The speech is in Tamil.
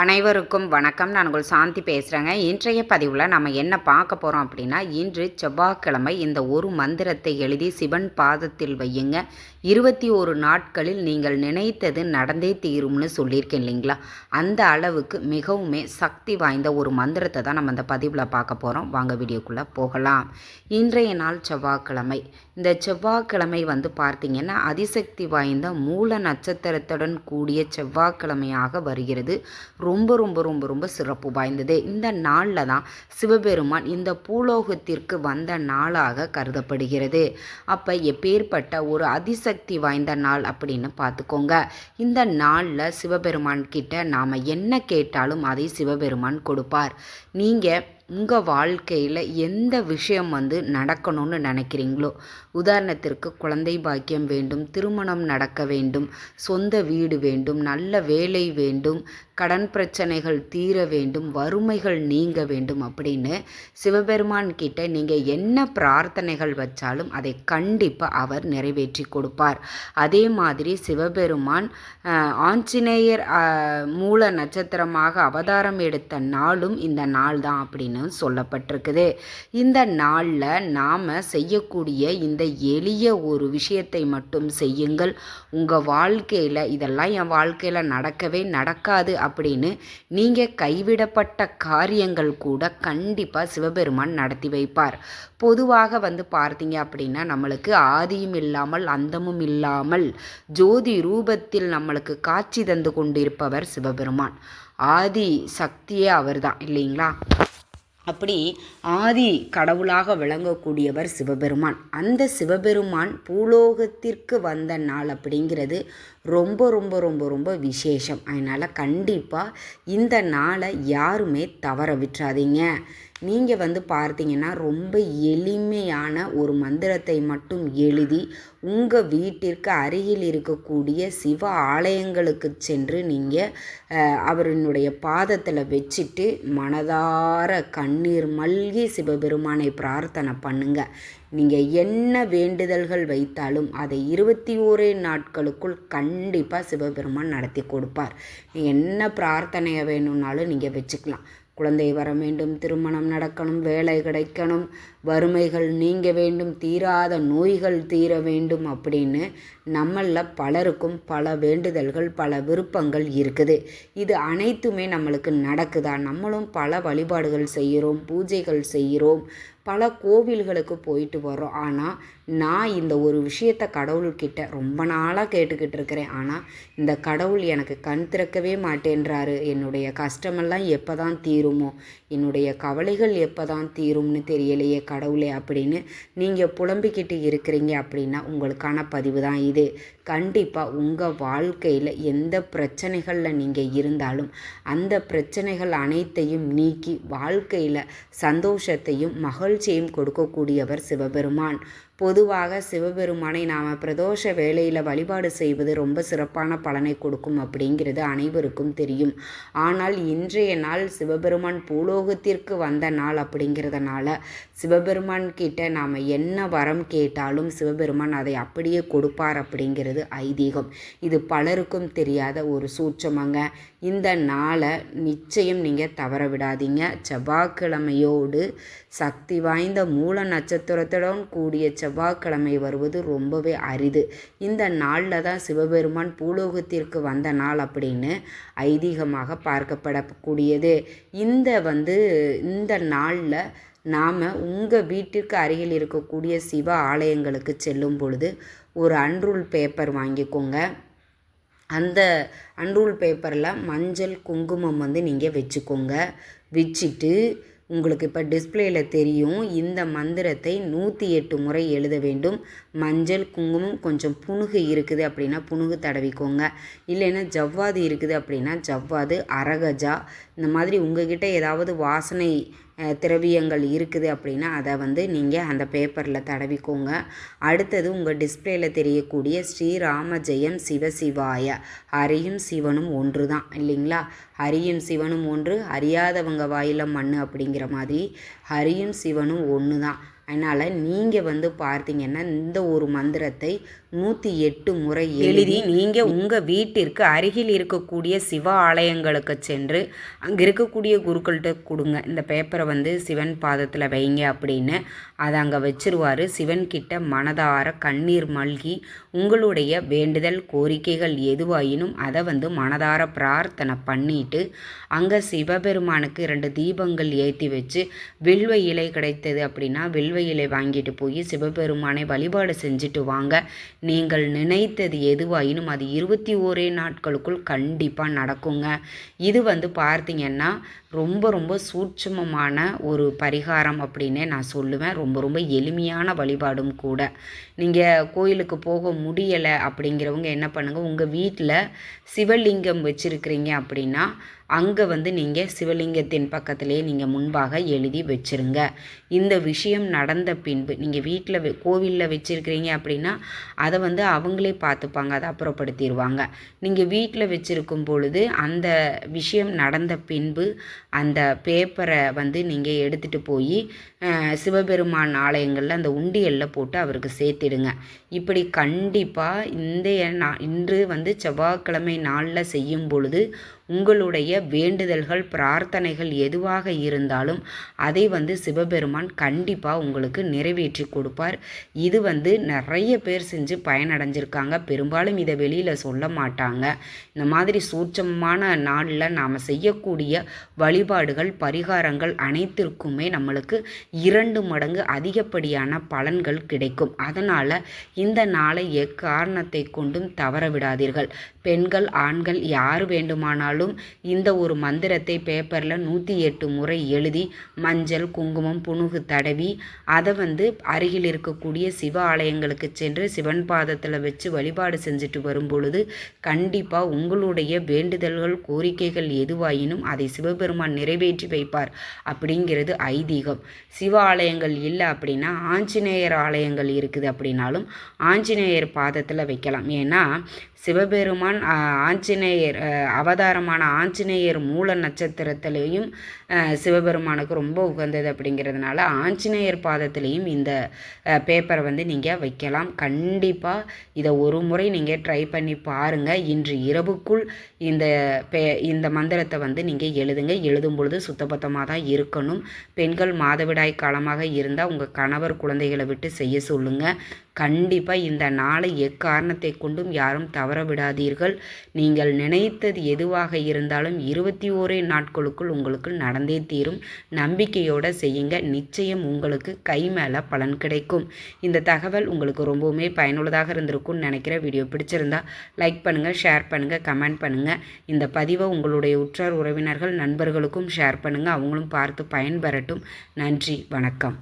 அனைவருக்கும் வணக்கம். நான் உங்கள் சாந்தி பேசுகிறேங்க இன்றைய பதிவில் நம்ம என்ன பார்க்க போகிறோம் அப்படின்னா இன்று செவ்வாய்க்கிழமை இந்த ஒரு மந்திரத்தை எழுதி சிவன் பாதத்தில் வையுங்க. இருபத்தி ஒரு நாட்களில் நீங்கள் நினைத்தது நடந்தே தீரும்னு சொல்லியிருக்கேன் இல்லைங்களா? அந்த அளவுக்கு மிகவுமே சக்தி வாய்ந்த ஒரு மந்திரத்தை தான் நம்ம இந்த பதிவில் பார்க்க போகிறோம் வாங்க வீடியோக்குள்ளே போகலாம். இன்றைய நாள் செவ்வாய்க்கிழமை. இந்த செவ்வாய்க்கிழமை வந்து பார்த்திங்கன்னா அதிசக்தி வாய்ந்த மூல நட்சத்திரத்துடன் கூடிய செவ்வாய்க்கிழமையாக வருகிறது. ரொம்ப ரொம்ப ரொம்ப ரொம்ப சிறப்பு வாய்ந்தது. இந்த நாளில் தான் சிவபெருமான் இந்த பூலோகத்திற்கு வந்த நாளாக கருதப்படுகிறது. அப்போ எப்பேற்பட்ட ஒரு அதிசக்தி வாய்ந்த நாள் அப்படின்னு பார்த்துக்கோங்க. இந்த நாளில் சிவபெருமான் கிட்ட நாம் என்ன கேட்டாலும் அதை சிவபெருமான் கொடுப்பார். நீங்கள் உங்கள் வாழ்க்கையில் எந்த விஷயம் வந்து நடக்கணும்னு நினைக்கிறீங்களோ உதாரணத்திற்கு குழந்தை பாக்கியம் வேண்டும் திருமணம் நடக்க வேண்டும் சொந்த வீடு வேண்டும் நல்ல வேலை வேண்டும் கடன் பிரச்சனைகள் தீர வேண்டும் வறுமைகள் நீங்க வேண்டும் அப்படின்னு சிவபெருமான் கிட்ட நீங்கள் என்ன பிரார்த்தனைகள் வச்சாலும் அதை கண்டிப்பாக அவர் நிறைவேற்றி கொடுப்பார். அதே மாதிரி சிவபெருமான் ஆஞ்சநேயர் மூல நட்சத்திரமாக அவதாரம் எடுத்த நாளும் இந்த நாள் தான் அப்படின்னு சொல்லப்பட்டிருக்குது. இந்த நாளில் நாம் செய்யக்கூடிய இந்த எளிய ஒரு விஷயத்தை மட்டும் செய்யுங்கள். உங்கள் வாழ்க்கையில் இதெல்லாம் என் வாழ்க்கையில் நடக்கவே நடக்காது அப்படின்னு நீங்கள் கைவிடப்பட்ட காரியங்கள் கூட கண்டிப்பாக சிவபெருமான் நடத்தி வைப்பார். பொதுவாக வந்து பார்த்தீங்க அப்படின்னா நம்மளுக்கு ஆதியும் இல்லாமல் அந்தமும் இல்லாமல் ஜோதி ரூபத்தில் நம்மளுக்கு காட்சி தந்து கொண்டிருப்பவர் சிவபெருமான். ஆதி சக்தியே அவர்தான் இல்லைங்களா? அப்படி ஆதி கடவுளாக விளங்கக்கூடியவர் சிவபெருமான். அந்த சிவபெருமான் பூலோகத்திற்கு வந்த நாள் அப்படிங்கிறது ரொம்ப ரொம்ப ரொம்ப ரொம்ப விசேஷம். அதனால் கண்டிப்பாக இந்த நாளை யாருமே தவற விட்டுறாதீங்க. நீங்கள் வந்து பார்த்தீங்கன்னா ரொம்ப எளிமையான ஒரு மந்திரத்தை மட்டும் எழுதி உங்கள் வீட்டிற்கு அருகில் இருக்கக்கூடிய சிவ ஆலயங்களுக்கு சென்று நீங்கள் அவரினுடைய பாதத்தில் வச்சுட்டு மனதார கண்ணீர் மல்கி சிவபெருமானை பிரார்த்தனை பண்ணுங்கள் நீங்கள் என்ன வேண்டுதல்கள் வைத்தாலும் அதை இருபத்தி ஓரே நாட்களுக்குள் கண்டிப்பாக சிவபெருமான் நடத்தி கொடுப்பார். நீங்கள் என்ன பிரார்த்தனையை வேணும்னாலும் நீங்கள் வச்சுக்கலாம். குழந்தை வர வேண்டும் திருமணம் நடக்கணும் வேலை கிடைக்கணும் வறுமைகள் நீங்க வேண்டும் தீராத நோய்கள் தீர வேண்டும் அப்படின்னு நம்மளில் பலருக்கும் பல வேண்டுதல்கள் பல விருப்பங்கள் இருக்குது. இது அனைத்துமே நம்மளுக்கு நடக்குதா? நம்மளும் பல வழிபாடுகள் செய்கிறோம் பூஜைகள் செய்கிறோம் பல கோவில்களுக்கு போயிட்டு வரோம் ஆனால் நான் இந்த ஒரு விஷயத்த கடவுள்கிட்ட ரொம்ப நாளாக கேட்டுக்கிட்டு இருக்கிறேன். ஆனால் இந்த கடவுள் எனக்கு கண் திறக்கவே மாட்டேன்றாரு. என்னுடைய கஷ்டமெல்லாம் எப்போ தான் தீருமோ என்னுடைய கவலைகள் எப்போ தான் தீரும்னு தெரியலையே கடவுளே அப்படின்னு நீங்கள் புலம்பிக்கிட்டு இருக்கிறீங்க அப்படின்னா உங்களுக்கான பதிவு தான் இது. கண்டிப்பாக உங்கள் வாழ்க்கையில் எந்த பிரச்சனைகளில் நீங்கள் இருந்தாலும் அந்த பிரச்சனைகள் அனைத்தையும் நீக்கி வாழ்க்கையில் சந்தோஷத்தையும் மகிழ்ச்சியையும் கொடுக்கக்கூடியவர் சிவபெருமான். பொதுவாக சிவபெருமானை நாம் பிரதோஷ வேளையில் வழிபாடு செய்வது ரொம்ப சிறப்பான பலனை கொடுக்கும் அப்படிங்கிறது அனைவருக்கும் தெரியும். ஆனால் இன்றைய நாள் சிவபெருமான் பூலோகத்திற்கு வந்த நாள் அப்படிங்கிறதுனால சிவபெருமான் கிட்ட நாம் என்ன வரம் கேட்டாலும் சிவபெருமான் அதை அப்படியே கொடுப்பார் அப்படிங்கிறது ஐதீகம். இது பலருக்கும் தெரியாத ஒரு சூட்சமங்க. இந்த நாளை நிச்சயம் நீங்கள் தவற விடாதீங்க. செவ்வாய்க்கிழமையோடு சக்தி வாய்ந்த மூல நட்சத்திரத்துடன் கூடிய செவ்வாய்க்கிழமை வருவது ரொம்பவே அரிது. இந்த நாளில் தான் சிவபெருமான் பூலோகத்திற்கு வந்த நாள் அப்படின்னு ஐதீகமாக பார்க்கப்படக்கூடியது. இந்த வந்து இந்த நாளில் நாம் உங்கள் வீட்டிற்கு அருகில் இருக்கக்கூடிய சிவ ஆலயங்களுக்கு செல்லும் பொழுது ஒரு அன்ரூல் பேப்பர் வாங்கிக்கோங்க. அந்த அன்ரூல் பேப்பரில் மஞ்சள் குங்குமம் வந்து நீங்கள் வச்சுக்கோங்க. வச்சுட்டு உங்களுக்கு இப்போ டிஸ்பிளேயில் தெரியும். இந்த மந்திரத்தை நூற்றி எட்டு முறை எழுத வேண்டும். மஞ்சள் குங்குமம் கொஞ்சம் புணுகு இருக்குது அப்படின்னா புணுகு தடவிக்கோங்க. இல்லைன்னா ஜவ்வாது இருக்குது அப்படின்னா ஜவ்வாது அரகஜா இந்த மாதிரி உங்ககிட்ட ஏதாவது வாசனை திரவியங்கள் இருக்குது அப்படின்னா அதை வந்து நீங்கள் அந்த பேப்பரில் தடவிக்கோங்க. அடுத்தது உங்கள் டிஸ்பிளேயில் தெரியக்கூடிய ஸ்ரீராம ஜெயம் சிவசிவாய ஹரியும் சிவனும் ஒன்று தான் இல்லைங்களா? ஹரியும் சிவனும் ஒன்று அறியாதவங்க வாயில மண் அப்படிங்கிற மாதிரி ஹரியும் சிவனும் ஒன்று தான். அதனால் நீங்கள் வந்து பார்த்தீங்கன்னா இந்த ஒரு மந்திரத்தை நூற்றி எட்டு முறை எழுதி நீங்கள் உங்கள் வீட்டிற்கு அருகில் இருக்கக்கூடிய சிவ ஆலயங்களுக்கு சென்று அங்கே இருக்கக்கூடிய குருக்கள்கிட்ட கொடுங்க. இந்த பேப்பரை வந்து சிவன் பாதத்தில் வைங்க அப்படின்னு. அதை அங்கே வச்சிருவார். சிவன்கிட்ட மனதார கண்ணீர் மல்கி உங்களுடைய வேண்டுதல் கோரிக்கைகள் எதுவாயினும் அதை வந்து மனதார பிரார்த்தனை பண்ணிட்டு அங்கே சிவபெருமானுக்கு ரெண்டு தீபங்கள் ஏற்றி வச்சு வில்வ இலை கிடைத்தது அப்படின்னா வில்வ இலை வாங்கிட்டு போய் சிவபெருமானை வழிபாடு செஞ்சுட்டு வாங்க. நீங்கள் நினைத்தது எதுவாயினும் அது இருபத்தி ஓரே நாட்களுக்குள் கண்டிப்பாக நடக்குங்க. இது வந்து பார்த்திங்கன்னா ரொம்ப ரொம்ப சூட்சமமான ஒரு பரிகாரம் அப்படின்னே நான் சொல்லுவேன். ரொம்ப ரொம்ப எளிமையான வழிபாடும் கூட. நீங்கள் கோயிலுக்கு போக முடியலை அப்படிங்கிறவங்க என்ன பண்ணுங்கள் உங்கள் வீட்டில் சிவலிங்கம் வச்சுருக்கிறீங்க அப்படின்னா அங்கே வந்து நீங்கள் சிவலிங்கத்தின் பக்கத்திலே நீங்கள் முன்பாக எழுதி வச்சுருங்க. இந்த விஷயம் நடந்த பின்பு நீங்கள் வீட்டில் கோவிலில் வச்சுருக்கிறீங்க அப்படின்னா அதை வந்து அவங்களே பார்த்துப்பாங்க அதை அப்புறப்படுத்திடுவாங்க நீங்கள் வீட்டில் வச்சுருக்கும் பொழுது அந்த விஷயம் நடந்த பின்பு அந்த பேப்பரை வந்து நீங்கள் எடுத்துகிட்டு போய் சிவபெருமான் ஆலயங்களில் அந்த உண்டியலில் போட்டு அவருக்கு சேர்த்திடுங்க. இப்படி கண்டிப்பாக இந்த இன்று வந்து செவ்வாய்க்கிழமை நாளில் செய்யும் பொழுது உங்களுடைய வேண்டுதல்கள் பிரார்த்தனைகள் எதுவாக இருந்தாலும் அதை வந்து சிவபெருமான் கண்டிப்பாக உங்களுக்கு நிறைவேற்றி கொடுப்பார். இது வந்து நிறைய பேர் செஞ்சு பயனடைஞ்சிருக்காங்க. பெரும்பாலும் இதை வெளியில் சொல்ல மாட்டாங்க. இந்த மாதிரி சூட்சமான நாளில் நாம் செய்யக்கூடிய வழிபாடுகள் பரிகாரங்கள் அனைத்திற்குமே நம்மளுக்கு இரண்டு மடங்கு அதிகப்படியான பலன்கள் கிடைக்கும். அதனால் இந்த நாளை எக்காரணத்தை கொண்டும் தவற விடாதீர்கள். பெண்கள் ஆண்கள் யார் வேண்டுமானாலும் இந்த ஒரு மந்திரத்தை பேப்பரில் நூற்றி எட்டு முறை எழுதி மஞ்சள் குங்குமம் புணுகு தடவி அதை வந்து அருகில் இருக்கக்கூடிய சிவ ஆலயங்களுக்கு சென்று சிவன் பாதத்தில் வச்சு வழிபாடு செஞ்சுட்டு வரும் பொழுது கண்டிப்பாக உங்களுடைய வேண்டுதல்கள் கோரிக்கைகள் எதுவாயினும் அதை சிவபெருமான் நிறைவேற்றி வைப்பார் அப்படிங்கிறது ஐதீகம். சிவ ஆலயங்கள் இல்லை அப்படின்னா ஆஞ்சநேயர் ஆலயங்கள் இருக்குது அப்படின்னாலும் ஆஞ்சநேயர் பாதத்தில் வைக்கலாம். ஏன்னா சிவபெருமான் ஆஞ்சநேயர் அவதாரமான ஆஞ்சநேயர் மூல நட்சத்திரத்திலையும் சிவபெருமானுக்கு ரொம்ப உகந்தது அப்படிங்கிறதுனால ஆஞ்சநேயர் பாதத்திலையும் இந்த பேப்பரை வந்து நீங்கள் வைக்கலாம். கண்டிப்பாக இதை ஒரு முறை நீங்கள் ட்ரை பண்ணி பாருங்கள் இன்று இரவுக்குள் இந்த பே இந்த மந்திரத்தை வந்து நீங்கள் எழுதுங்க. எழுதும் பொழுது சுத்தபத்தமாக தான் இருக்கணும். பெண்கள் மாதவிடாய் காலமாக இருந்தால் உங்கள் கணவர் குழந்தைகளை விட்டு செய்ய சொல்லுங்கள் கண்டிப்பாக இந்த நாளை எக்காரணத்தை கொண்டும் யாரும் தவற தவறவிடாதீர்கள். நீங்கள் நினைத்தது எதுவாக இருந்தாலும் இருபத்தி ஓரே நாட்களுக்குள் உங்களுக்கு நடந்தே தீரும். நம்பிக்கையோடு செய்யுங்க. நிச்சயம் உங்களுக்கு கை மேலே பலன் கிடைக்கும். இந்த தகவல் உங்களுக்கு ரொம்பவுமே பயனுள்ளதாக இருந்திருக்கும்னு நினைக்கிற வீடியோ பிடிச்சிருந்தா லைக் பண்ணுங்கள் ஷேர் பண்ணுங்கள் கமெண்ட் பண்ணுங்கள் இந்த பதிவை உங்களுடைய உற்றார் உறவினர்கள் நண்பர்களுக்கும் ஷேர் பண்ணுங்கள் அவங்களும் பார்த்து பயன்பெறட்டும். நன்றி வணக்கம்.